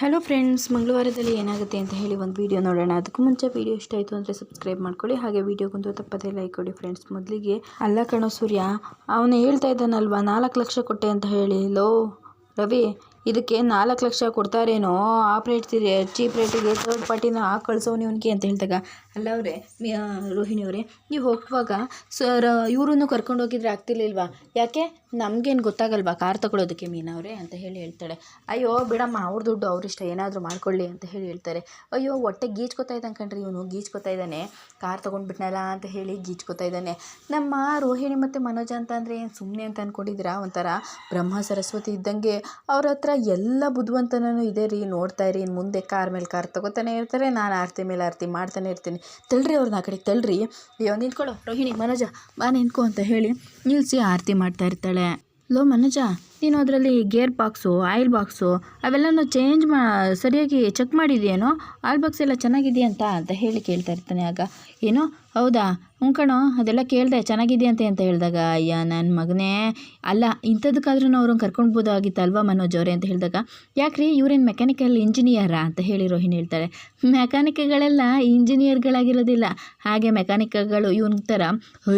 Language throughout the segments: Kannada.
ಹಲೋ ಫ್ರೆಂಡ್ಸ್ ಮಂಗಳವಾರದಲ್ಲಿ ಏನಾಗುತ್ತೆ ಅಂತ ಹೇಳಿ ಒಂದು ವೀಡಿಯೋ ನೋಡೋಣ. ಅದಕ್ಕೂ ಮುಂಚೆ ವೀಡಿಯೋ ಇಷ್ಟ ಆಯಿತು ಅಂದರೆ ಸಬ್ಸ್ಕ್ರೈಬ್ ಮಾಡ್ಕೊಳ್ಳಿ. ಹಾಗೆ ವೀಡಿಯೋಗೊಂದು ತಪ್ಪದೇ ಲೈಕ್ ಕೊಡಿ ಫ್ರೆಂಡ್ಸ್ ಮೊದಲಿಗೆ ಅಲ್ಲ ಕಣೋ ಸೂರ್ಯ, ಅವನು ಹೇಳ್ತಾ ಇದ್ದಾನಲ್ವಾ, ನಾಲ್ಕು ಲಕ್ಷ ಕೊಟ್ಟೆ ಅಂತ ಹೇಳಿ. ಲೋ, ರವಿ ಇದಕ್ಕೆ ನಾಲ್ಕು ಲಕ್ಷ ಕೊಡ್ತಾರೇನೋ ಆಫ್ ರೇಟ್ ಚೀಪ್ ರೇಟಿಗೆ ಥರ್ಡ್ ಪಾರ್ಟಿನ ಹಾಕಿ ಕಳ್ಸೋನು ಇವನಿಗೆ ಅಂತ ಹೇಳಿದಾಗ. ಅಲ್ಲ ಅವರೇ ರೋಹಿಣಿ ಅವರೇ, ನೀವು ಹೋಗುವಾಗ ಸರ್, ಇವರನ್ನು ಕರ್ಕೊಂಡು ಹೋಗಿದ್ರೆ ಆಗ್ತಿರ್ಲಿಲ್ವಾ? ಯಾಕೆ? ನಮಗೇನು ಗೊತ್ತಾಗಲ್ವಾ ಕಾರ್ ತಗೊಳ್ಳೋದಕ್ಕೆ ಮೀನವರೇ ಅಂತ ಹೇಳಿ ಹೇಳ್ತಾಳೆ ಅಯ್ಯೋ, ಬಿಡಮ್ಮ, ಅವ್ರ ದುಡ್ಡು ಅವ್ರಿಷ್ಟ ಏನಾದರೂ ಮಾಡ್ಕೊಳ್ಳಿ ಅಂತ ಹೇಳಿ ಹೇಳ್ತಾರೆ. ಅಯ್ಯೋ, ಹೊಟ್ಟೆ ಗೀಚ್ಕೊತಾ ಇದ್ದಾನೆ ಕಣ್ರಿ ಇವನು, ಗೀಚ್ಕೊತಾ ಇದ್ದಾನೆ. ಕಾರ್ ತೊಗೊಂಡ್ಬಿಟ್ನಲ್ಲ ಅಂತ ಹೇಳಿ ಗೀಚ್ಕೊತಾ ಇದ್ದಾನೆ. ನಮ್ಮ ರೋಹಿಣಿ ಮತ್ತು ಮನೋಜ ಅಂತ ಅಂದರೆ ಏನು ಸುಮ್ಮನೆ ಅಂತ ಅಂದ್ಕೊಂಡಿದ್ದೀರಾ ಒಂಥರ ಬ್ರಹ್ಮ ಸರಸ್ವತಿ ಇದ್ದಂಗೆ ಅವ್ರ ಹತ್ರ ಎಲ್ಲ ಬುದ್ಧಿವಂತನೂ ಇದೆ ರೀ ನೋಡ್ತಾ ಇರಿ ಇನ್ನು ಮುಂದೆ ಕಾರ್ ಮೇಲೆ ಕಾರ್ ತಗೋತಾನೆ ಇರ್ತಾರೆ, ನಾನು ಆರತಿ ಮೇಲೆ ಆರತಿ ಮಾಡ್ತಾನೆ ಇರ್ತೀನಿ. ತಳ್ಳ್ರಿ ಅವ್ರನ್ನ ಆ ಕಡೆ ತಳ್ಳ್ರಿ ಅಯ್ಯೋ, ನಿಂತ್ಕೊಳ್ಳೋ. ರೋಹಿಣಿ, ಮನೋಜ, ಬಾ ನಿಂತ್ಕೊ ಅಂತ ಹೇಳಿ ನಿಲ್ಲಿಸಿ ಆರತಿ ಮಾಡ್ತಾ ಇರ್ತಾಳೆ. ಲೋ, ಮನೋಜ, ನೀನು ಅದರಲ್ಲಿ ಗೇರ್ ಬಾಕ್ಸು, ಆಯಿಲ್ ಬಾಕ್ಸು, ಅವೆಲ್ಲನೂ ಚೇಂಜ್ ಮಾ, ಸರಿಯಾಗಿ ಚೆಕ್ ಮಾಡಿದೆಯೇನೋ? ಆಯಿಲ್ ಬಾಕ್ಸ್ ಎಲ್ಲ ಚೆನ್ನಾಗಿದೆಯಂತ ಅಂತ ಹೇಳಿ ಕೇಳ್ತಾ ಇರ್ತಾನೆ ಆಗ. ಏನೋ ಹೌದಾ? ಹ್ಞೂ ಕಣೋ, ಅದೆಲ್ಲ ಕೇಳಿದೆ ಚೆನ್ನಾಗಿದೆಯಂತೆ ಅಂತ ಹೇಳಿದಾಗ, ಅಯ್ಯ ನನ್ನ ಮಗನೇ. ಅಲ್ಲ ಇಂಥದಕ್ಕಾದ್ರೂ ಅವ್ರನ್ನ ಕರ್ಕೊಂಡ್ಬೋದಾಗಿತ್ತಲ್ವ ಮನೋಜ್ ಅವರೇ ಅಂತ ಹೇಳಿದಾಗ, ಯಾಕ್ರಿ, ಇವ್ರೇನು ಮೆಕ್ಯಾನಿಕಲ್ ಇಂಜಿನಿಯರಾ ಅಂತ ಹೇಳಿ ರೋಹಿಣಿ ಹೇಳ್ತಾರೆ. ಮೆಕ್ಯಾನಿಕ್ಗಳೆಲ್ಲ ಇಂಜಿನಿಯರ್ಗಳಾಗಿರೋದಿಲ್ಲ ಹಾಗೆ ಮೆಕ್ಯಾನಿಕ್ಗಳು ಇವನ ಥರ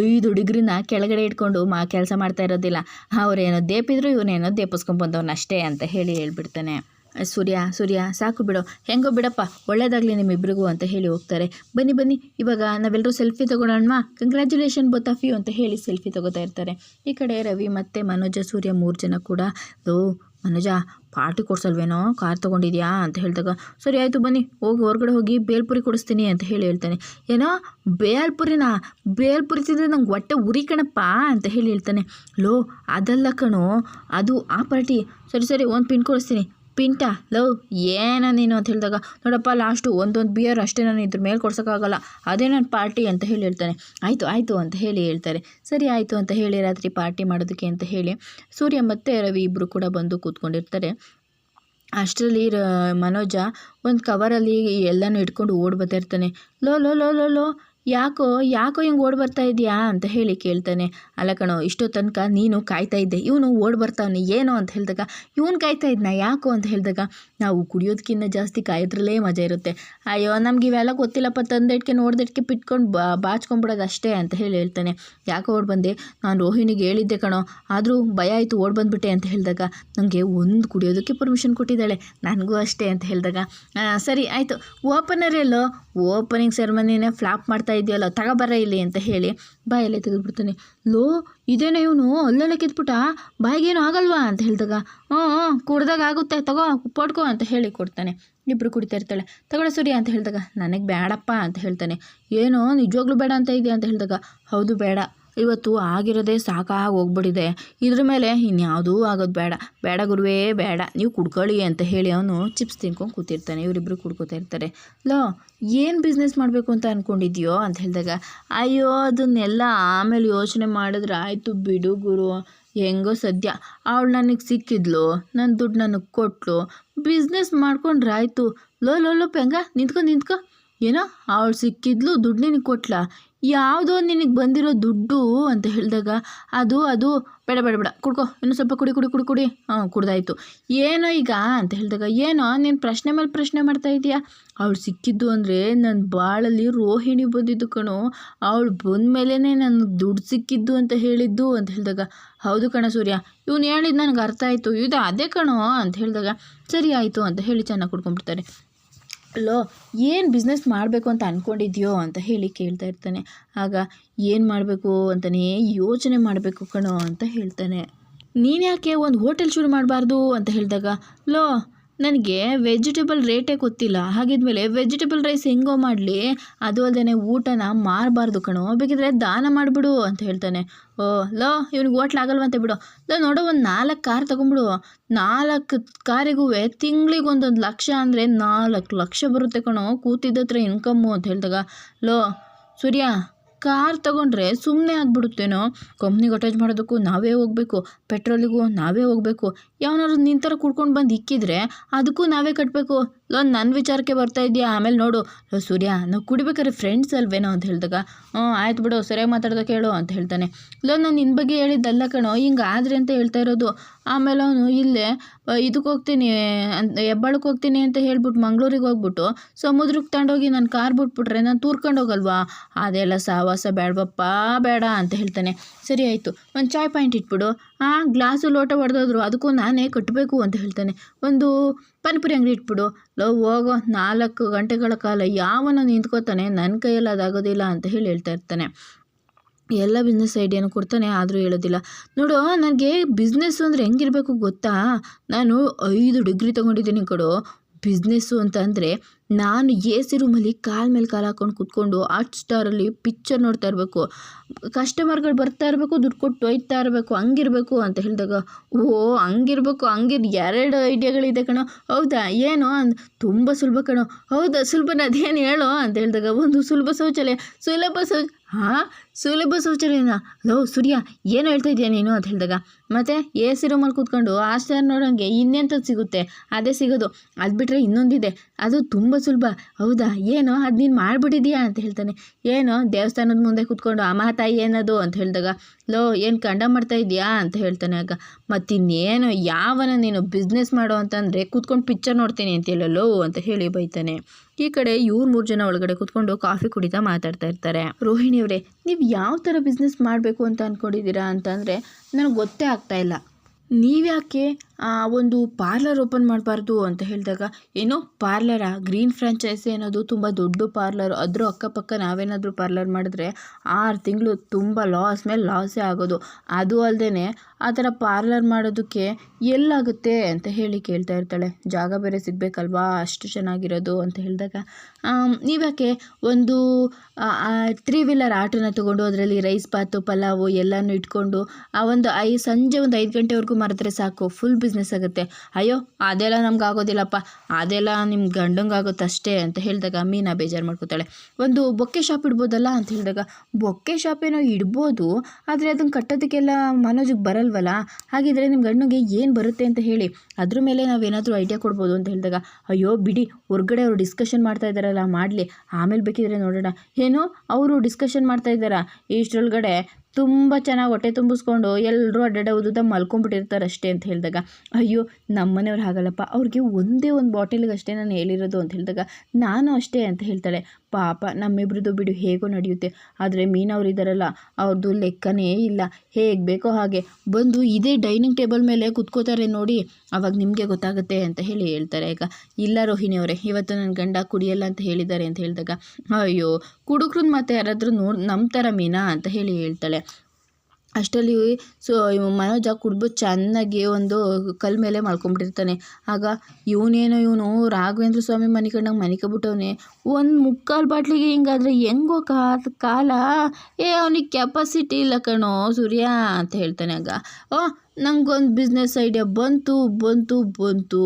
ಐದು ಡಿಗ್ರಿನ ಕೆಳಗಡೆ ಇಟ್ಕೊಂಡು ಮಾ, ಕೆಲಸ ಮಾಡ್ತಾ ಇರೋದಿಲ್ಲ. ಅವರೇನೋ ದೇಪಿದ್ರು, ಇವನೇನೋ ದೇಪಿಸ್ಕೊಂಡ್ಬಂದವನಷ್ಟೇ ಅಂತ ಹೇಳಿ ಹೇಳ್ಬಿಡ್ತಾನೆ. ಸೂರ್ಯ ಸೂರ್ಯ, ಸಾಕು ಬಿಡು. ಹೆಂಗೋ ಬಿಡಪ್ಪ, ಒಳ್ಳೇದಾಗಲಿ ನಿಮ್ಮಿಬ್ಬರಿಗೂ ಅಂತ ಹೇಳಿ ಹೋಗ್ತಾರೆ. ಬನ್ನಿ ಬನ್ನಿ, ಇವಾಗ ನಾವೆಲ್ಲರೂ ಸೆಲ್ಫಿ ತೊಗೊಳೋಣ ಕಂಗ್ರ್ಯಾಚುಲೇಷನ್ ಬೋತ್ ಆಫ್ ಯು ಅಂತ ಹೇಳಿ ಸೆಲ್ಫಿ ತೊಗೋತಾ ಇರ್ತಾರೆ. ಈ ಕಡೆ ರವಿ ಮತ್ತು ಮನೋಜ, ಸೂರ್ಯ ಮೂರು ಜನ ಕೂಡ, ಲೋ, ಮನೋಜ, ಪಾರ್ಟಿ ಕೊಡ್ಸಲ್ವೇನೋ? ಕಾರ್ ತೊಗೊಂಡಿದ್ಯಾ? ಅಂತ ಹೇಳಿದಾಗ, ಸರಿ, ಆಯಿತು, ಬನ್ನಿ, ಹೋಗಿ, ಹೊರಗಡೆ ಹೋಗಿ ಬೇಲ್ಪುರಿ ಕೊಡಿಸ್ತೀನಿ ಅಂತ ಹೇಳಿ ಹೇಳ್ತಾನೆ. ಏನೋ, ಬೇಲ್ಪುರಿನಾ? ಬೇಲ್ಪುರಿ ತಿಂದರೆ ನಂಗೆ ಹೊಟ್ಟೆ ಉರಿ ಕಣಪ್ಪ ಅಂತ ಹೇಳಿ ಹೇಳ್ತಾನೆ. ಲೋ, ಅದಲ್ಲ ಕಣೋ, ಅದು ಆ ಪಾರ್ಟಿ. ಸರಿ ಸರಿ, ಒಂದು ಪಿನ್ ಕೊಡಿಸ್ತೀನಿ. ಪಿಂಟ ಲವ್ ಏನೋ ನೀನು ಅಂತ ಹೇಳಿದಾಗ, ನೋಡಪ್ಪ ಲಾಸ್ಟು ಒಂದೊಂದು ಬಿಯರ್ ಅಷ್ಟೇ ನಾನು ಇದ್ರ ಮೇಲೆ ಕೊಡ್ಸೋಕ್ಕಾಗಲ್ಲ. ಅದೇ ನಾನು ಪಾರ್ಟಿ ಅಂತ ಹೇಳಿ ಹೇಳ್ತಾನೆ. ಆಯಿತು ಆಯಿತು ಅಂತ ಹೇಳಿ ಹೇಳ್ತಾರೆ. ಸರಿ, ಆಯಿತು ಅಂತ ಹೇಳಿ ರಾತ್ರಿ ಪಾರ್ಟಿ ಮಾಡೋದಕ್ಕೆ ಅಂತ ಹೇಳಿ ಸೂರ್ಯ ಮತ್ತು ರವಿ ಇಬ್ಬರು ಕೂಡ ಬಂದು ಕೂತ್ಕೊಂಡಿರ್ತಾರೆ. ಅಷ್ಟರಲ್ಲಿ ಮನೋಜ ಒಂದು ಕವರಲ್ಲಿ ಎಲ್ಲನೂ ಇಟ್ಕೊಂಡು ಓಡಿ ಇರ್ತಾನೆ. ಲೋ ಲೋ ಲೋ ಲೋ ಲೋ ಯಾಕೋ ಯಾಕೋ ಹಿಂಗೆ ಓಡಿ ಬರ್ತಾ ಇದೆಯಾ ಅಂತ ಹೇಳಿ ಕೇಳ್ತಾನೆ. ಅಲ್ಲ ಕಣೋ, ಇಷ್ಟೋ ತನಕ ನೀನು ಕಾಯ್ತಾ ಇದ್ದೆ. ಇವನು ಓಡಿ ಬರ್ತಾವನೆ, ಏನೋ ಅಂತ ಹೇಳಿದಾಗ, ಇವನು ಕಾಯ್ತಾ ಇದ್ನ? ಯಾಕೋ? ಅಂತ ಹೇಳಿದಾಗ ನಾವು ಕುಡಿಯೋದಕ್ಕಿಂತ ಜಾಸ್ತಿ ಕಾಯೋದ್ರಲ್ಲೇ ಮಜಾ ಇರುತ್ತೆ. ಅಯ್ಯೋ, ನಮ್ಗೆ ಇವೆಲ್ಲ ಗೊತ್ತಿಲ್ಲಪ್ಪ, ತಂದಿಟ್ಕೆ ನೋಡ್ದಿಟ್ಕೆ ಪಿಟ್ಕೊಂಡು ಬಾ ಬಾಚ್ಕೊಂಡ್ಬಿಡೋದು ಅಷ್ಟೇ ಅಂತ ಹೇಳಿ ಹೇಳ್ತಾನೆ. ಯಾಕೋ ಓಡಿ ಬಂದೆ, ನಾನು ರೋಹಿಣಿಗೆ ಹೇಳಿದ್ದೆ ಕಣೋ, ಆದರೂ ಭಯ ಆಯಿತು ಓಡಿ ಬಂದ್ಬಿಟ್ಟೆ ಅಂತ ಹೇಳಿದಾಗ ನನಗೆ ಒಂದು ಕುಡಿಯೋದಕ್ಕೆ ಪರ್ಮಿಷನ್ ಕೊಟ್ಟಿದ್ದಾಳೆ, ನನಗೂ ಅಷ್ಟೇ ಅಂತ ಹೇಳಿದಾಗ. ಸರಿ, ಆಯಿತು, ಓಪನರ್ ಎಲ್ಲೋ? ಓಪನಿಂಗ್ ಸೆರೆಮನಿನೇ ಫ್ಲಾಪ್ ಮಾಡ್ತಾ ಇದೆಯಲ್ಲ ತಗೋಬರ ಇಲ್ಲಿ ಅಂತ ಹೇಳಿ ಬಾಯಲ್ಲೇ ತೆಗೆದುಬಿಡ್ತಾನೆ. ಲೋ, ಇದೇನೋ ಇವನು? ಅಲ್ಲೆಲ್ಲ ಕಿತ್ಬಿಟ್ಟ? ಬಾಯಿಗೇನು ಆಗಲ್ವಾ ಅಂತ ಹೇಳಿದಾಗ, ಹ್ಞೂ ಕುಡ್ದಾಗ ಆಗುತ್ತೆ, ತಗೋ ಪಡ್ಕೋ ಅಂತ ಹೇಳಿ ಕೊಡ್ತಾನೆ. ಇಬ್ಬರು ಕುಡಿತಾ ಇರ್ತಾಳೆ. ತಗೊಳ್ಳ ಸೂರ್ಯ ಅಂತ ಹೇಳಿದಾಗ, ನನಗೆ ಬೇಡಪ್ಪ ಅಂತ ಹೇಳ್ತಾನೆ. ಏನೋ, ನಿಜವಾಗ್ಲೂ ಬೇಡ ಅಂತ ಇದೆಯಾ ಅಂತ ಹೇಳಿದಾಗ, ಹೌದು, ಬೇಡ. ಇವತ್ತು ಆಗಿರೋದೇ ಸಾಕಾಗಿ ಹೋಗ್ಬಿಟ್ಟಿದೆ ಇದ್ರ ಮೇಲೆ ಇನ್ಯಾವುದೂ ಆಗೋದು ಬೇಡ. ಬೇಡ ಗುರುವೇ, ಬೇಡ. ನೀವು ಕುಡ್ಕೊಳ್ಳಿ ಅಂತ ಹೇಳಿ ಅವನು ಚಿಪ್ಸ್ ತಿನ್ಕೊಂಡು ಕೂತಿರ್ತಾನೆ. ಇವರಿಬ್ಬರು ಕುಡ್ಕೋತಾ ಇರ್ತಾರೆ. ಲೋ, ಏನು ಬಿಸ್ನೆಸ್ ಮಾಡಬೇಕು ಅಂತ ಅಂದ್ಕೊಂಡಿದ್ಯೋ ಅಂತ ಹೇಳಿದಾಗ, ಅಯ್ಯೋ, ಅದನ್ನೆಲ್ಲ ಆಮೇಲೆ ಯೋಚನೆ ಮಾಡಿದ್ರೆ ಆಯಿತು ಬಿಡು ಗುರು. ಹೆಂಗೋ ಸದ್ಯ. ಅವಳು ನನಗೆ ಸಿಕ್ಕಿದ್ಲು. ನನ್ನ ದುಡ್ಡು ನನಗೆ ಕೊಟ್ಲು. ಬಿಸ್ನೆಸ್ ಮಾಡ್ಕೊಂಡ್ರೆ ಆಯಿತು ಲೋ ಲೋ ಲೋ, ಪೆಂಗ, ನಿಂತ್ಕೊ ನಿಂತ್ಕೊ. ಏನೋ ಅವಳು ಸಿಕ್ಕಿದ್ಲು, ದುಡ್ಡು ನಿನಗೆ ಕೊಟ್ಲಾ? ಯಾವುದೋ ನಿನಗೆ ಬಂದಿರೋ ದುಡ್ಡು ಅಂತ ಹೇಳಿದಾಗ, ಅದು ಅದು, ಬೇಡ ಬೇಡ ಬೇಡ, ಕುಡ್ಕೋ ಇನ್ನೂ ಸ್ವಲ್ಪ ಕುಡಿ ಕುಡಿ ಕುಡಿ ಕುಡಿ. ಹಾಂ ಕುಡ್ದಾಯ್ತು. ಏನೋ ಈಗ ಅಂತ ಹೇಳಿದಾಗ, ಏನೋ ನೀನು ಪ್ರಶ್ನೆ ಮೇಲೆ ಪ್ರಶ್ನೆ ಮಾಡ್ತಾ ಇದೀಯಾ ಅವಳು ಸಿಕ್ಕಿದ್ದು ಅಂದರೆ ನನ್ನ ಬಾಳಲ್ಲಿ ರೋಹಿಣಿ ಬಂದಿದ್ದು ಕಣೋ. ಅವಳು ಬಂದ ಮೇಲೇ ನನಗೆ ದುಡ್ಡು ಸಿಕ್ಕಿದ್ದು ಅಂತ ಹೇಳಿದ್ದು ಅಂತ ಹೇಳಿದಾಗ, ಹೌದು ಕಣ ಸೂರ್ಯ, ಇವನು ಹೇಳಿದ್ದು ನನಗೆ ಅರ್ಥ ಆಯಿತು, ಇದು ಅದೇ ಕಣೋ ಅಂತ ಹೇಳಿದಾಗ, ಸರಿ ಆಯಿತು ಅಂತ ಹೇಳಿ ಚೆನ್ನಾಗಿ ಕುಡ್ಕೊಂಡ್ಬಿಡ್ತಾರೆ. ಲೋ ಏನು ಬಿಸ್ನೆಸ್ ಮಾಡಬೇಕು ಅಂತ ಅಂದ್ಕೊಂಡಿದ್ಯೋ ಅಂತ ಹೇಳಿ ಕೇಳ್ತಾ ಇರ್ತಾನೆ. ಆಗ ಏನು ಮಾಡಬೇಕು ಅಂತಲೇ ಯೋಚನೆ ಮಾಡಬೇಕು ಕಣೋ ಅಂತ ಹೇಳ್ತಾನೆ. ನೀನು ಯಾಕೆ ಒಂದು ಹೋಟೆಲ್ ಶುರು ಮಾಡಬಾರ್ದು ಅಂತ ಹೇಳಿದಾಗ, ಲೋ ನನಗೆ ವೆಜಿಟೇಬಲ್ ರೇಟೇ ಗೊತ್ತಿಲ್ಲ. ಹಾಗಿದ್ಮೇಲೆ ವೆಜಿಟೇಬಲ್ ರೈಸ್ ಹೆಂಗೋ ಮಾಡಲಿ, ಅದು ಅಲ್ಲದೆ ಊಟನ ಮಾರಬಾರ್ದು ಕಣೋ. ಬೇಕಿದ್ರೆ ದಾನ ಮಾಡಿಬಿಡು ಅಂತ ಹೇಳ್ತಾನೆ. ಓ, ಲೋ, ಇವ್ನಿಗೆ ಹೋಟ್ಲಾಗಲ್ವಂತೆ ಬಿಡು. ಲೋ, ನೋಡೋ, ಒಂದು ನಾಲ್ಕು ಕಾರ್ ತೊಗೊಂಬಿಡು ನಾಲ್ಕು ಕಾರಿಗೂ ತಿಂಗಳಿಗೆ ಒಂದೊಂದು ಲಕ್ಷ ಅಂದರೆ ನಾಲ್ಕು ಲಕ್ಷ ಬರುತ್ತೆ ಕಣೋ. ಕೂತಿದ್ದತ್ರ ಇನ್ಕಮ್ಮು ಅಂತ ಹೇಳಿದಾಗ. ಲೋ, ಸೂರ್ಯ ಕಾರ್ ತಗೊಂಡ್ರೆ ಸುಮ್ಮನೆ ಆಗ್ಬಿಡುತ್ತೇನೋ? ಕಂಪ್ನಿಗೆ ಅಟ್ಯಾಚ್ ಮಾಡೋದಕ್ಕೂ ನಾವೇ ಹೋಗಬೇಕು ಪೆಟ್ರೋಲಿಗೂ ನಾವೇ ಹೋಗಬೇಕು. ಯಾವನಾದ್ರು ನಿಂತರ ಕುಡ್ಕೊಂಡು ಬಂದು ಇಕ್ಕಿದ್ರೆ ಅದಕ್ಕೂ ನಾವೇ ಕಟ್ಟಬೇಕು ಲೋನ್ ನನ್ನ ವಿಚಾರಕ್ಕೆ ಬರ್ತಾ ಇದೆಯಾ? ಆಮೇಲೆ ನೋಡು. ಸೂರ್ಯ, ನಾವು ಕುಡಿಬೇಕಾದ್ರೆ ಫ್ರೆಂಡ್ಸ್ ಅಲ್ವೇನೋ ಅಂತ ಹೇಳಿದಾಗ. ಹ್ಞೂ, ಆಯ್ತು ಬಿಡು, ಸರಿಯಾಗಿ ಮಾತಾಡ್ದಕ್ಕೆ ಹೇಳು ಅಂತ ಹೇಳ್ತಾನೆ. ಲೋನ್ ನಾನು ನಿನ್ನ ಬಗ್ಗೆ ಹೇಳಿದ್ದಲ್ಲ ಕಣೋ, ಹಿಂಗೆ ಆದ್ರೆ ಅಂತ ಹೇಳ್ತಾ ಇರೋದು. ಆಮೇಲೆ ಅವನು ಇಲ್ಲೇ ಇದಕ್ಕೆ ಹೋಗ್ತೀನಿ ಹೆಬ್ಬಾಳಕ್ಕೆ ಹೋಗ್ತೀನಿ ಅಂತ ಹೇಳ್ಬಿಟ್ಟು ಮಂಗ್ಳೂರಿಗೆ ಹೋಗ್ಬಿಟ್ಟು ಸಮುದ್ರಕ್ಕೆ ತಗೊಂಡೋಗಿ ನಾನು ಕಾರ್ ಬಿಟ್ಬಿಟ್ರೆ ನಾನು ತೂರ್ಕೊಂಡು ಹೋಗಲ್ವಾ? ಅದೆಲ್ಲ ಸಹವಾಸ ಬೇಡವಪ್ಪ ಬೇಡ ಅಂತ ಹೇಳ್ತಾನೆ. ಸರಿ ಆಯಿತು, ಒಂದು ಚಾಯ್ ಪಾಯಿಂಟ್ ಇಟ್ಬಿಡು. ಆ, ಗ್ಲಾಸು ಲೋಟ ಹೊಡೆದೋದ್ರು ಅದಕ್ಕೂ ನಾನೇ ಕಟ್ಟಬೇಕು ಅಂತ ಹೇಳ್ತಾನೆ. ಒಂದು ಪನ್ಪುರಿ ಅಂಗಡಿ ಇಟ್ಬಿಡು. ಲವ್ ಹೋಗೋ, ನಾಲ್ಕು ಗಂಟೆಗಳ ಕಾಲ ಯಾವನ ನಿಂತ್ಕೋತಾನೆ, ನನ್ನ ಕೈಯಲ್ಲಿ ಅದಾಗೋದಿಲ್ಲ ಅಂತ ಹೇಳಿ ಹೇಳ್ತಾ ಇರ್ತಾನೆ. ಎಲ್ಲ ಬಿಸ್ನೆಸ್ ಐಡಿಯಾನು ಕೊಡ್ತಾನೆ, ಆದರೂ ಹೇಳೋದಿಲ್ಲ. ನೋಡು, ನನಗೆ ಬಿಸ್ನೆಸ್ಸು ಅಂದರೆ ಹೆಂಗಿರಬೇಕು ಗೊತ್ತಾ? ನಾನು ಐದು ಡಿಗ್ರಿ ತೊಗೊಂಡಿದ್ದೀನಿ ಕಡೋ. ಬಿಸ್ನೆಸ್ಸು ಅಂತ ಅಂದರೆ ನಾನು ಎ ಸಿ ರೂಮಲ್ಲಿ ಕಾಲ ಮೇಲೆ ಕಾಲು ಹಾಕ್ಕೊಂಡು ಕುತ್ಕೊಂಡು ಹಾಟ್ ಸ್ಟಾರಲ್ಲಿ ಪಿಕ್ಚರ್ ನೋಡ್ತಾ ಇರಬೇಕು. ಕಸ್ಟಮರ್ಗಳು ಬರ್ತಾ ಇರಬೇಕು, ದುಡ್ಡು ಕೊಟ್ಟು ಒಯ್ತಾ ಇರಬೇಕು, ಹಂಗಿರಬೇಕು ಅಂತ ಹೇಳಿದಾಗ, ಓ, ಹಂಗಿರ್ಬೇಕು, ಹಂಗಿರ್, ಎರಡು ಐಡಿಯಾಗಳಿದೆ ಕಣೋ. ಹೌದಾ? ಏನು? ಅಂದ್ ತುಂಬ ಸುಲಭ ಕಣೋ. ಹೌದಾ? ಸುಲಭನ ಅದೇನು ಹೇಳೋ? ಅಂತ ಹೇಳಿದಾಗ, ಒಂದು ಸುಲಭ ಶೌಚಾಲಯ. ಸುಲಭ ಶೌಚ ಹಾಂ ಸುಲಭ ಶೌಚಾಲಯನ ಲೋ, ಸೂರ್ಯ, ಏನು ಹೇಳ್ತಾ ಇದೆಯಾ ನೀನು ಅಂತ ಹೇಳಿದಾಗ. ಮತ್ತು ಎ ಸಿ ರೂಮಲ್ಲಿ ಕೂತ್ಕೊಂಡು ಆಶ್ಚರ್ಯ ನೋಡೋಂಗೆ ಇನ್ನೆಂಥದ್ದು ಸಿಗುತ್ತೆ? ಅದೇ ಸಿಗೋದು. ಅದು ಬಿಟ್ಟರೆ ಇನ್ನೊಂದಿದೆ. ಅದು ತುಂಬ ಸುಲಭ. ಹೌದಾ? ಏನು? ಅದು ನೀನು ಮಾಡಿಬಿಟ್ಟಿದೀಯಾ ಅಂತ ಹೇಳ್ತಾನೆ. ಏನು? ದೇವಸ್ಥಾನದ ಮುಂದೆ ಕೂತ್ಕೊಂಡು ಅಮ್ಮ ತಾಯಿ ಏನದು ಅಂತ ಹೇಳಿದಾಗ. ಲೋ, ಏನು ಕಂಡ ಮಾಡ್ತಾ ಇದೆಯಾ ಅಂತ ಹೇಳ್ತಾನೆ ಆಗ. ಮತ್ತಿನ್ನೇನು ಯಾವನ ನೀನು ಬಿಸ್ನೆಸ್ ಮಾಡೋ ಅಂತಂದರೆ ಕೂತ್ಕೊಂಡು ಪಿಕ್ಚರ್ ನೋಡ್ತೀನಿ ಅಂತ ಹೇಳಲ್ಲೋ ಅಂತ ಹೇಳಿ ಬೈತಾನೆ. ಈ ಕಡೆ ಇವ್ರು ಮೂರು ಜನ ಒಳಗಡೆ ಕೂತ್ಕೊಂಡು ಕಾಫಿ ಕುಡಿತಾ ಮಾತಾಡ್ತಾ ಇರ್ತಾರೆ. ರೋಹಿಣಿ ಅವರೇ, ನೀವು ಯಾವ ಥರ ಬಿಸ್ನೆಸ್ ಮಾಡಬೇಕು ಅಂತ ಅಂದ್ಕೊಂಡಿದ್ದೀರಾ ಅಂತಂದರೆ, ನನಗೆ ಗೊತ್ತೇ ಆಗ್ತಾ ಇಲ್ಲ. ನೀವ್ಯಾಕೆ ಒಂದು ಪಾರ್ಲರ್ ಓಪನ್ ಮಾಡಬಾರ್ದು ಅಂತ ಹೇಳಿದಾಗ, ಏನೋ ಪಾರ್ಲರಾ? ಗ್ರೀನ್ ಫ್ರ್ಯಾಂಚೈಸಿ ಅನ್ನೋದು ತುಂಬ ದೊಡ್ಡ ಪಾರ್ಲರ್. ಅದ್ರ ಅಕ್ಕಪಕ್ಕ ನಾವೇನಾದರೂ ಪಾರ್ಲರ್ ಮಾಡಿದ್ರೆ ಆರು ತಿಂಗಳು ತುಂಬ ಲಾಸ್ ಮೇಲೆ ಲಾಸೇ ಆಗೋದು. ಅದು ಅಲ್ಲದೇನೆ ಆ ಥರ ಪಾರ್ಲರ್ ಮಾಡೋದಕ್ಕೆ ಎಲ್ಲಾಗುತ್ತೆ ಅಂತ ಹೇಳಿ ಕೇಳ್ತಾ ಇರ್ತಾಳೆ. ಜಾಗ ಬೇರೆ ಸಿಗಬೇಕಲ್ವಾ? ಅಷ್ಟು ಚೆನ್ನಾಗಿರೋದು ಅಂತ ಹೇಳಿದಾಗ ನೀವ್ಯಾಕೆ ಒಂದು ತ್ರೀ ವೀಲರ್ ಆಟೋನ ತೊಗೊಂಡು ಅದರಲ್ಲಿ ರೈಸ್ ಬಾತು, ಪಲಾವು ಎಲ್ಲನೂ ಇಟ್ಕೊಂಡು ಆ ಒಂದು ಐ, ಸಂಜೆ ಒಂದು ಐದು ಗಂಟೆವರೆಗೂ ಮಾಡಿದ್ರೆ ಸಾಕು. ಫುಲ್ ಬಿಸ್ನೆಸ್ ಆಗುತ್ತೆ. ಅಯ್ಯೋ, ಅದೆಲ್ಲ ನಮ್ಗೆ ಆಗೋದಿಲ್ಲಪ್ಪ. ಅದೆಲ್ಲ ನಿಮ್ಮ ಗಂಡಂಗೆ ಆಗುತ್ತೆ ಅಷ್ಟೇ ಅಂತ ಹೇಳಿದಾಗ ಮೀನಾ ಬೇಜಾರು ಮಾಡ್ಕೋತಾಳೆ. ಒಂದು ಬೊಕ್ಕೆ ಶಾಪ್ ಇಡ್ಬೋದಲ್ಲ ಅಂತ ಹೇಳಿದಾಗ, ಬೊಕ್ಕೆ ಶಾಪ್ ಏನೋ ಇಡ್ಬೋದು, ಆದರೆ ಅದನ್ನು ಕಟ್ಟೋದಕ್ಕೆಲ್ಲ ಮನೋಜಿಗೆ ಬರಲ್ವಲ್ಲ? ಹಾಗಿದ್ರೆ ನಿಮ್ಮ ಗಂಡನಿಗೆ ಏನು ಬರುತ್ತೆ ಅಂತ ಹೇಳಿ, ಅದ್ರ ಮೇಲೆ ನಾವೇನಾದರೂ ಐಡಿಯಾ ಕೊಡ್ಬೋದು ಅಂತ ಹೇಳಿದಾಗ, ಅಯ್ಯೋ ಬಿಡಿ, ಹೊರ್ಗಡೆ ಅವರು ಡಿಸ್ಕಷನ್ ಮಾಡ್ತಾ ಇದ್ದಾರಲ್ಲ, ಮಾಡಲಿ. ಆಮೇಲೆ ಬೇಕಿದ್ರೆ ನೋಡೋಣ. ಏನು ಅವರು ಡಿಸ್ಕಷನ್ ಮಾಡ್ತಾ ಇದ್ದಾರಾ, ಇಷ್ಟರೊಳಗಡೆ ತುಂಬ ಚೆನ್ನಾಗಿ ಹೊಟ್ಟೆ ತುಂಬಿಸ್ಕೊಂಡು ಎಲ್ಲರೂ ಅಡ್ಡಾಡ ಉದ್ದ ಮಲ್ಕೊಂಡ್ಬಿಟ್ಟಿರ್ತಾರೆ ಅಷ್ಟೇ ಅಂತ ಹೇಳಿದಾಗ, ಅಯ್ಯೋ, ನಮ್ಮನೆಯವ್ರು ಹಾಗಲ್ಲಪ್ಪ, ಅವ್ರಿಗೆ ಒಂದೇ ಒಂದು ಬಾಟಲಿಗೆ ಅಷ್ಟೇ ನಾನು ಹೇಳಿರೋದು ಅಂತ ಹೇಳಿದಾಗ, ನಾನು ಅಷ್ಟೇ ಅಂತ ಹೇಳ್ತಾಳೆ. ಪಾಪ ನಮ್ಮಿಬ್ರದ್ದು ಬಿಡು, ಹೇಗೋ ನಡೆಯುತ್ತೆ. ಆದರೆ ಮೀನವ್ರು ಇದ್ದಾರಲ್ಲ ಅವ್ರದ್ದು ಲೆಕ್ಕನೇ ಇಲ್ಲ. ಹೇಗೆ ಬೇಕೋ ಹಾಗೆ ಬಂದು ಇದೇ ಡೈನಿಂಗ್ ಟೇಬಲ್ ಮೇಲೆ ಕುತ್ಕೋತಾರೆ ನೋಡಿ, ಅವಾಗ ನಿಮಗೆ ಗೊತ್ತಾಗುತ್ತೆ ಅಂತ ಹೇಳಿ ಹೇಳ್ತಾರೆ. ಈಗ ಇಲ್ಲ ರೋಹಿಣಿ ಅವರೇ, ಇವತ್ತು ನನ್ನ ಗಂಡ ಕುಡಿಯಲ್ಲ ಅಂತ ಹೇಳಿದ್ದಾರೆ ಅಂತ ಹೇಳಿದಾಗ, ಅಯ್ಯೋ ಕುಡುಕ್ರನ್ನ ಮತ್ತೆ ಯಾರಾದರೂ ನೋಡಿ ನಂಬ್ತಾರ ಮೀನಾ ಅಂತ ಹೇಳಿ ಹೇಳ್ತಾಳೆ. ಅಷ್ಟರಲ್ಲಿ ಸೊ ಮನೋಜ ಕುಡಿದು ಚೆನ್ನಾಗಿ ಒಂದು ಕಲ್ಲು ಮೇಲೆ ಮಾಡ್ಕೊಂಬಿಟ್ಟಿರ್ತಾನೆ ಆಗ ಇವನೇನೋ, ಇವನು ರಾಘವೇಂದ್ರ ಸ್ವಾಮಿ ಮನೆ ಕಂಡಂಗೆ ಮನಿಕೊಬಿಟ್ಟವನೆ. ಒಂದು ಮುಕ್ಕಾಲು ಬಾಟ್ಲಿಗೆ ಹಿಂಗಾದ್ರೆ ಹೆಂಗೋ ಕಾಲ ಏ, ಅವನಿಗೆ ಕೆಪಾಸಿಟಿ ಇಲ್ಲ ಕಣೋ, ಸೂರ್ಯ ಅಂತ ಹೇಳ್ತಾನೆ ಆಗ. ಓ, ನಂಗೊಂದು ಬಿಸ್ನೆಸ್ ಐಡಿಯಾ ಬಂತು ಬಂತು ಬಂತು.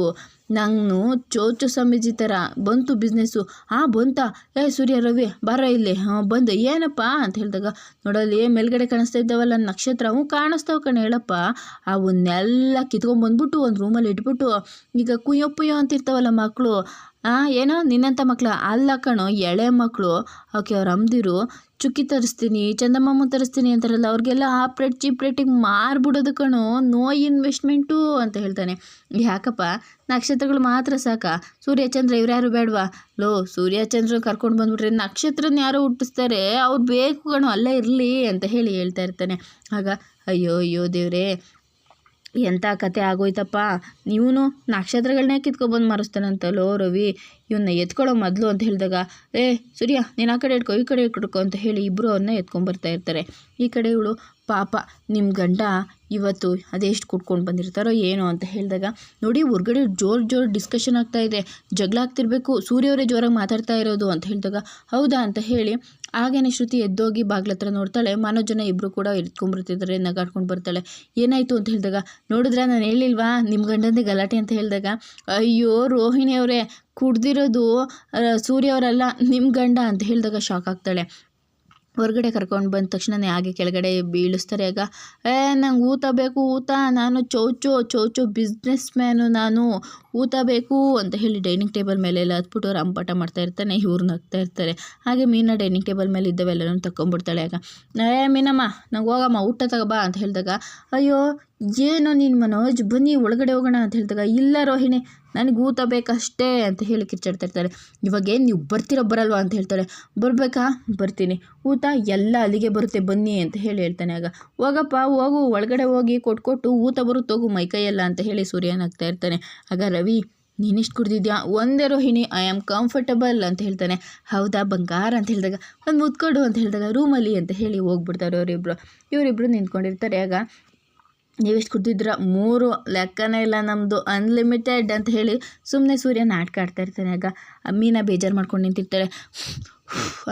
ನಾನು ಚೋಚು ಸ್ವಾಮೀಜಿ ಥರ ಬಂತು ಬಿಸ್ನೆಸ್ಸು ಹಾಂ ಬಂತಾ, ಏ ಸೂರ್ಯ ರವಿ, ಬರ ಇಲ್ಲಿ. ಹಾಂ, ಬಂದು. ಏನಪ್ಪ? ಅಂತ ಹೇಳಿದಾಗ, ನೋಡಲ್ಲಿ, ಮೇಲ್ಗಡೆ ಕಾಣಿಸ್ತಾ ಇದ್ದಾವಲ್ಲ ನಕ್ಷತ್ರ ಹ್ಞೂ ಕಾಣಿಸ್ತಾವ ಕಣ, ಹೇಳಪ್ಪ. ಅವನ್ನೆಲ್ಲ ಕಿತ್ಕೊಂಡ್ಬಂದ್ಬಿಟ್ಟು ಒಂದು ರೂಮಲ್ಲಿ ಇಟ್ಬಿಟ್ಟು, ಈಗ ಕುಯ್ಯೋ ಪುಯ್ಯೋ ಅಂತಿರ್ತಾವಲ್ಲ ಮಕ್ಕಳು ಹಾಂ ಏನೋ ನಿನ್ನಂಥ ಮಕ್ಕಳು ಅಲ್ಲ ಕಣೋ, ಎಳೆ ಮಕ್ಕಳು ಓಕೆ, ಅವ್ರು ಅಮ್ದಿರು, ಚುಕ್ಕಿ ತರಿಸ್ತೀನಿ ಚಂದಮಾಮ ತರಿಸ್ತೀನಿ ಅಂತಾರಲ್ಲ, ಅವ್ರಿಗೆಲ್ಲ ಆ ಪ್ಲೇಟ್, ಚೀಪ್ ರೇಟಿಗೆ ಮಾರ್ಬಿಡೋದು ಕಣೋ. ನೋ ಇನ್ವೆಸ್ಟ್ಮೆಂಟು ಅಂತ ಹೇಳ್ತಾನೆ. ಯಾಕಪ್ಪ? ನಕ್ಷತ್ರಗಳು ಮಾತ್ರ ಸಾಕಾ. ಸೂರ್ಯಚಂದ್ರ ಇವ್ರ್ಯಾರು ಬೇಡವಾ? ಲೋ ಸೂರ್ಯಚಂದ್ರ ಕರ್ಕೊಂಡು ಬಂದ್ಬಿಟ್ರೆ ನಕ್ಷತ್ರನ ಯಾರೋ ಹುಟ್ಟಿಸ್ತಾರೆ. ಅವ್ರು ಬೇಕು ಕಣೋ, ಅಲ್ಲೇ ಇರಲಿ ಅಂತ ಹೇಳಿ ಹೇಳ್ತಾ ಇರ್ತಾನೆ. ಆಗ, ಅಯ್ಯೋ ಅಯ್ಯೋ ದೇವ್ರೇ ಎಂಥ ಕತೆ ಆಗೋಯ್ತಪ್ಪ? ಇವನು ನಕ್ಷತ್ರಗಳನ್ನೇ ಕಿತ್ಕೊಬಂದು ಮಾರಿಸ್ತಾನಂತಲೋ ರವಿ. ಇವನ್ನ ಎತ್ಕೊಳ್ಳೋ ಮೊದಲು ಅಂತ ಹೇಳಿದಾಗ, ಏ, ಸೂರ್ಯ, ನೀನು ಆ ಕಡೆ ಇಟ್ಕೊ, ಈ ಕಡೆ ಇಟ್ಕೊ ಅಂತ ಹೇಳಿ ಇಬ್ಬರು ಅವನ್ನ ಎತ್ಕೊಂಡ್ಬರ್ತಾ ಇರ್ತಾರೆ. ಈ ಕಡೆ ಇವಳು, ಪಾಪ ನಿಮ್ಮ ಗಂಡ ಇವತ್ತು ಅದೆಷ್ಟು ಕುಟ್ಕೊಂಡು ಬಂದಿರ್ತಾರೋ ಏನೋ ಅಂತ ಹೇಳಿದಾಗ, ನೋಡಿ, ಹೊರ್ಗಡೆ ಜೋರು ಜೋರು ಡಿಸ್ಕಷನ್ ಆಗ್ತಾ ಇದೆ. ಜಗಳ ಆಗ್ತಿರ್ಬೇಕು, ಸೂರ್ಯವರೇ ಜೋರಾಗಿ ಮಾತಾಡ್ತಾ ಇರೋದು ಅಂತ ಹೇಳಿದಾಗ, ಹೌದಾ ಅಂತ ಹೇಳಿ ಹಾಗೇನೆ ಶ್ರುತಿ ಎದ್ದೋಗಿ ಬಾಗ್ಲ ಹತ್ರ ನೋಡ್ತಾಳೆ. ಮನೋಜನ ಇಬ್ಬರು ಕೂಡ ಎತ್ಕೊಂಡ್ಬರ್ತಿದ್ದಾರೆ ನಗಾಡ್ಕೊಂಡು ಬರ್ತಾಳೆ. ಏನಾಯಿತು ಅಂತ ಹೇಳಿದಾಗ, ನೋಡಿದ್ರೆ ನಾನು ಹೇಳಿಲ್ವಾ? ನಿಮ್ಮ ಗಂಡಂದೇ ಗಲಾಟೆ ಅಂತ ಹೇಳಿದಾಗ, ಅಯ್ಯೋ ರೋಹಿಣಿ ಅವರೇ, ಕುಡ್ದಿರೋದು ಸೂರ್ಯವರಲ್ಲ ನಿಮ್ಮ ಗಂಡ ಅಂತ ಹೇಳಿದಾಗ ಶಾಕ್ ಆಗ್ತಾಳೆ. ಹೊರಗಡೆ ಕರ್ಕೊಂಡು ಬಂದ ತಕ್ಷಣನೇ ಹಾಗೆ ಕೆಳಗಡೆ ಬೀಳಿಸ್ತಾರೆ. ಆಗ, ಏ, ನಂಗೆ ಊತ ಬೇಕು, ಊತ. ನಾನು ಚೌಚೋ ಚೌಚೋ ಬಿಸ್ನೆಸ್ ಮ್ಯಾನು ನಾನು. ಊಟ ಬೇಕು ಅಂತ ಹೇಳಿ ಡೈನಿಂಗ್ ಟೇಬಲ್ ಮೇಲೆ ಎಲ್ಲ ಹತ್ಬಿಟ್ಟು ರಂಪಾಟ ಮಾಡ್ತಾ ಇರ್ತಾನೆ ಇವ್ರು ನಗ್ತಾ ಇರ್ತಾರೆ. ಹಾಗೆ ಮೀನಾ ಡೈನಿಂಗ್ ಟೇಬಲ್ ಮೇಲೆ ಇದ್ದವೆಲ್ಲನೂ ತಗೊಂಡ್ಬಿಡ್ತಾಳೆ ಆಗ, ಏ ಮೀನಮ್ಮ ನಂಗೆ ಹೋಗಮ್ಮ, ಊಟ ತಗೋಬಾ ಅಂತ ಹೇಳಿದಾಗ, ಅಯ್ಯೋ, ಏನೋ ನೀನು ಮನೋಜ್, ಬನ್ನಿ ಒಳಗಡೆ ಹೋಗೋಣ ಅಂತ ಹೇಳಿದಾಗ, ಇಲ್ಲ ರೋಹಿಣಿ, ನನಗೆ ಊಟ ಬೇಕಷ್ಟೇ ಅಂತ ಹೇಳಿ ಕಿರ್ಚಾಡ್ತಾ ಇರ್ತಾರೆ. ಇವಾಗೇನು ನೀವು ಬರ್ತಿರೋ ಬರಲ್ವಾ ಅಂತ ಹೇಳ್ತಾಳೆ. ಬರಬೇಕಾ? ಬರ್ತೀನಿ. ಊಟ ಎಲ್ಲ ಅಲ್ಲಿಗೆ ಬರುತ್ತೆ, ಬನ್ನಿ ಅಂತ ಹೇಳಿ ಹೇಳ್ತಾನೆ. ಆಗ, ಹೋಗಪ್ಪ, ಹೋಗು, ಒಳಗಡೆ ಹೋಗಿ ಕೊಟ್ಕೊಟ್ಟು ಊಟ ಬರುತ್ತೆ ಹೋಗು ಮೈಕೈಯೆಲ್ಲ ಅಂತ ಹೇಳಿ ಸೂರ್ಯನಾಗ್ತಾ ಇರ್ತಾನೆ. ಆಗ ರವಿ, ನೀನಿಷ್ಟು ಕುಡ್ದಿದ್ಯಾ? ಒಂದೇ ರೋಹಿಣಿ ಐ ಆಮ್ ಕಂಫರ್ಟಬಲ್ ಅಂತ ಹೇಳ್ತಾನೆ. ಹೌದಾ, ಬಂಗಾರ ಅಂತ ಹೇಳಿದಾಗ, ಒಂದು ಮುತ್ಕೊಡು ಅಂತ ಹೇಳಿದಾಗ, ರೂಮಲ್ಲಿ ಅಂತ ಹೇಳಿ ಹೋಗ್ಬಿಡ್ತಾರೆ ಅವರಿಬ್ಬರು ಇವರಿಬ್ಬರು ನಿಂತ್ಕೊಂಡಿರ್ತಾರೆ. ಆಗ, ನೀವೆಷ್ಟು ಕುಡ್ದಿದ್ರ? ಮೂರು ಲೆಕ್ಕನೇ ಇಲ್ಲ ನಮ್ಮದು ಅನ್ಲಿಮಿಟೆಡ್ ಅಂತ ಹೇಳಿ ಸುಮ್ಮನೆ ಸೂರ್ಯ ನಾಟಕ ಆಡ್ತಾ ಇರ್ತಾನೆ. ಆಗ ಮೀನ ಬೇಜಾರು ಮಾಡ್ಕೊಂಡು ನಿಂತಿರ್ತಾಳೆ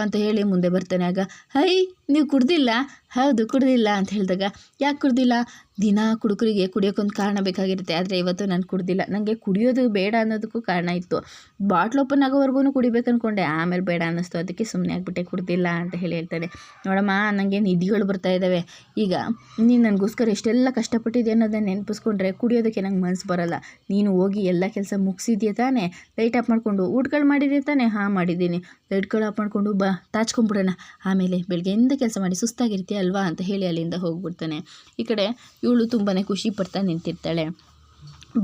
ಅಂತ ಹೇಳಿ ಮುಂದೆ ಬರ್ತಾನೆ. ಆಗ, ಹೈ, ನೀವು ಕುಡ್ದಿಲ್ಲ? ಹೌದು, ಕುಡ್ದಿಲ್ಲ ಅಂತ ಹೇಳಿದಾಗ, ಯಾಕೆ ಕುಡ್ದಿಲ್ಲ? ದಿನ ಕುಡುಕರಿಗೆ ಕುಡಿಯೋಕ್ಕೊಂದು ಕಾರಣ ಬೇಕಾಗಿರುತ್ತೆ. ಆದರೆ ಇವತ್ತು ನಾನು ಕುಡ್ದಿಲ್ಲ. ನನಗೆ ಕುಡಿಯೋದು ಬೇಡ ಅನ್ನೋದಕ್ಕೂ ಕಾರಣ ಇತ್ತು. ಬಾಟ್ಲ್ ಓಪನ್ ಆಗೋವರೆಗೂ ಕುಡಿಬೇಕು ಅಂದ್ಕೊಂಡೆ ಆಮೇಲೆ ಬೇಡ ಅನ್ನಿಸ್ತು. ಅದಕ್ಕೆ ಸುಮ್ಮನೆ ಆಗಿಬಿಟ್ಟೆ, ಕುಡ್ದಿಲ್ಲ ಅಂತ ಹೇಳಿ ಹೇಳ್ತಾನೆ. ನೋಡಮ್ಮ ನನಗೆ ನಿಧಿಗಳು ಬರ್ತಾ ಇದ್ದಾವೆ ಈಗ, ನೀನು ನನಗೋಸ್ಕರ ಎಷ್ಟೆಲ್ಲ ಕಷ್ಟಪಟ್ಟಿದ್ದೆ ಅನ್ನೋದನ್ನ ನೆನಪಿಸ್ಕೊಂಡ್ರೆ ಕುಡಿಯೋದಕ್ಕೆ ನಂಗೆ ಮನಸ್ಸು ಬರಲ್ಲ. ನೀನು ಹೋಗಿ ಎಲ್ಲ ಕೆಲಸ ಮುಗಿಸಿದ್ಯಾ ತಾನೇ? ಲೈಟ್ ಆಫ್ ಮಾಡಿಕೊಂಡು ಊಟಗಳು ಮಾಡಿದ್ಯಾ ತಾನೇ? ಹಾಂ, ಮಾಡಿದ್ದೀನಿ. ಲೈಟ್ಗಳು ಆಫ್ ಮಾಡಿಕೊಂಡು ಬಾ ತಾಚ್ಕೊಂಬಿಡೋಣ ಆಮೇಲೆ ಬೆಳಗ್ಗೆಯಿಂದ ಕೆಲಸ ಮಾಡಿ ಸುಸ್ತಾಗಿರ್ತೀಯ ಅಲ್ವಾ ಅಂತ ಹೇಳಿ ಅಲ್ಲಿಂದ ಹೋಗ್ಬಿಡ್ತಾನೆ. ಈ ಕಡೆ ಇವಳು ತುಂಬಾ ಖುಷಿ ಪಡ್ತಾ ನಿಂತಿರ್ತಾಳೆ.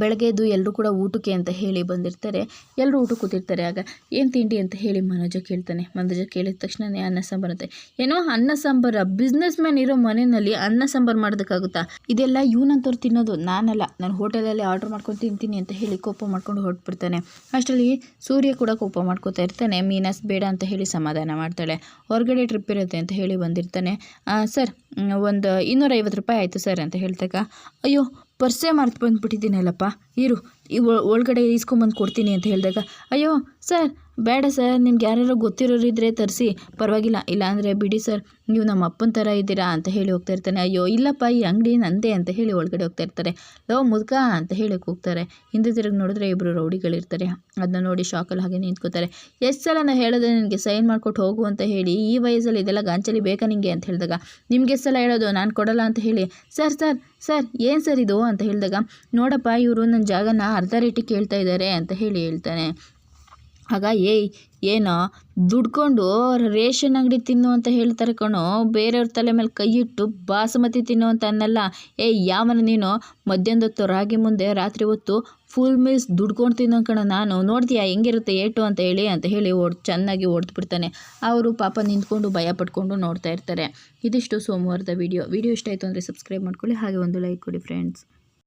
ಬೆಳಗ್ಗೆದ್ದು ಎಲ್ಲರೂ ಕೂಡ ಊಟಕ್ಕೆ ಅಂತ ಹೇಳಿ ಬಂದಿರ್ತಾರೆ. ಎಲ್ಲರೂ ಊಟ ಕೂತಿರ್ತಾರೆ. ಆಗ ಏನು ತಿಂಡಿ ಅಂತ ಹೇಳಿ ಮನೋಜ ಕೇಳ್ತಾನೆ. ಮನೋಜ ಕೇಳಿದ ತಕ್ಷಣನೇ ಅನ್ನ ಸಾಂಬಾರು ಅಂತ. ಏನೋ ಅನ್ನ ಸಾಂಬಾರ ಬಿಸ್ನೆಸ್ ಮ್ಯಾನ್ ಇರೋ ಮನೆಯಲ್ಲಿ ಅನ್ನ ಸಾಂಬಾರು ಮಾಡೋದಕ್ಕಾಗುತ್ತಾ? ಇದೆಲ್ಲ ಇವನಂತವ್ರು ತಿನ್ನೋದು, ನಾನಲ್ಲ. ನಾನು ಹೋಟೆಲಲ್ಲಿ ಆರ್ಡ್ರ್ ಮಾಡ್ಕೊಂಡು ತಿಂತೀನಿ ಅಂತ ಹೇಳಿ ಕೋಪ ಮಾಡ್ಕೊಂಡು ಹೊರಟ್ಬಿಡ್ತಾನೆ. ಅಷ್ಟರಲ್ಲಿ ಸೂರ್ಯ ಕೂಡ ಕೋಪ ಮಾಡ್ಕೋತಾ ಇರ್ತಾನೆ. ಮೀನಾಸ್ ಬೇಡ ಅಂತ ಹೇಳಿ ಸಮಾಧಾನ ಮಾಡ್ತಾಳೆ. ಹೊರಗಡೆ ಟ್ರಿಪ್ ಇರುತ್ತೆ ಅಂತ ಹೇಳಿ ಬಂದಿರ್ತಾನೆ. ಸರ್, ಒಂದು ಇನ್ನೂರೈವತ್ತು ರೂಪಾಯಿ ಆಯಿತು ಸರ್, ಅಂತ ಹೇಳ್ದಾಗ ಅಯ್ಯೋ ಪರ್ಸೇ ಮರ್ತು ಬಂದುಬಿಟ್ಟಿದ್ದೀನಲ್ಲಪ್ಪ. ಇರು ಒಳಗಡೆ ಇಸ್ಕೊಂಬಂದು ಕೊಡ್ತೀನಿ ಅಂತ ಹೇಳಿದಾಗ, ಅಯ್ಯೋ, ಸರ್, ಬೇಡ ಸರ್, ನಿಮ್ಗೆ ಯಾರ್ಯಾರೋ ಗೊತ್ತಿರೋರು ಇದ್ದರೆ ತರಿಸಿ, ಪರವಾಗಿಲ್ಲ, ಇಲ್ಲಾಂದರೆ ಬಿಡಿ ಸರ್, ನೀವು ನಮ್ಮ ಅಪ್ಪನ ಥರ ಇದ್ದೀರಾ ಅಂತ ಹೇಳಿ ಹೋಗ್ತಾ ಇರ್ತಾನೆ. ಅಯ್ಯೋ, ಇಲ್ಲಪ್ಪ, ಈ ಅಂಗಡಿ ನಂದೇ ಅಂತ ಹೇಳಿ ಒಳಗಡೆ ಹೋಗ್ತಾ ಇರ್ತಾರೆ. ಲೋ, ಮುದ್ಕ ಅಂತ ಹೇಳಿ ಹೋಗ್ತಾರೆ. ಹಿಂದೆ ತಿರುಗಿ ನೋಡಿದ್ರೆ ಇಬ್ಬರು ರೌಡಿಗಳಿರ್ತಾರೆ. ಅದನ್ನ ನೋಡಿ ಶಾಕಲ್ಲಿ ಹಾಗೆ ನಿಂತ್ಕೋತಾರೆ. ಎಷ್ಟು ಸಲ ನಾನು ಹೇಳೋದು ನಿನಗೆ, ಸೈನ್ ಮಾಡ್ಕೊಟ್ಟು ಹೋಗು ಅಂತ ಹೇಳಿ, ಈ ವಯಸ್ಸಲ್ಲಿ ಇದೆಲ್ಲ ಗಾಂಚಲಿ ಬೇಕಾ ನಿಮಗೆ ಅಂತ ಹೇಳಿದಾಗ, ನಿಮ್ಗೆ ಎಷ್ಟು ಸಲ ಹೇಳೋದು? ನಾನು ಕೊಡಲ್ಲ ಅಂತ ಹೇಳಿ. ಸರ್ ಸರ್ ಸರ್, ಏನು ಸರ್ ಇದು? ಅಂತ ಹೇಳಿದಾಗ, ನೋಡಪ್ಪ, ಇವರು ನನ್ನ ಜಾಗನ ಅರ್ಧ ರೇಟಿಗೆ ಕೇಳ್ತಾ ಇದ್ದಾರೆ ಅಂತ ಹೇಳಿ ಹೇಳ್ತಾನೆ. ಆಗ, ಏಯ್, ಏನೋ ದುಡ್ಕೊಂಡು ರೇಷನ್ ಅಂಗಡಿ ತಿನ್ನು ಅಂತ ಹೇಳ್ತಾರೆ ಕಣೋ. ಬೇರೆಯವ್ರ ತಲೆ ಮೇಲೆ ಕೈ ಇಟ್ಟು ಬಾಸುಮತಿ ತಿನ್ನು ಅಂತ ಅನ್ನಲ್ಲ. ಏಯ್ ಯಾವನ ನೀನು? ಮಧ್ಯಾಹ್ನದ ಹೊತ್ತು ರಾಗಿ ಮುಂದೆ ರಾತ್ರಿ ಹೊತ್ತು ಫುಲ್ ಮೀಲ್ಸ್ ದುಡ್ಕೊಂಡು ತಿನ್ನೋ ಕಣ ನಾನು. ನೋಡ್ತೀಯಾ? ಹೆಂಗಿರುತ್ತೆ ಏಟು ಅಂತ ಹೇಳಿ ಅಂತ ಹೇಳಿ ಓಡ್, ಚೆನ್ನಾಗಿ ಬಿಡ್ತಾನೆ ಅವರು ಪಾಪ ನಿಂತ್ಕೊಂಡು ಭಯ ಪಡ್ಕೊಂಡು ನೋಡ್ತಾ ಇರ್ತಾರೆ. ಇದಿಷ್ಟು ಸೋಮವಾರದ ವಿಡಿಯೋ. ವಿಡಿಯೋ ಇಷ್ಟ ಆಯಿತು ಅಂದರೆ ಸಬ್ಸ್ಕ್ರೈಬ್ ಮಾಡ್ಕೊಳ್ಳಿ. ಹಾಗೆ ಒಂದು ಲೈಕ್ ಕೊಡಿ ಫ್ರೆಂಡ್ಸ್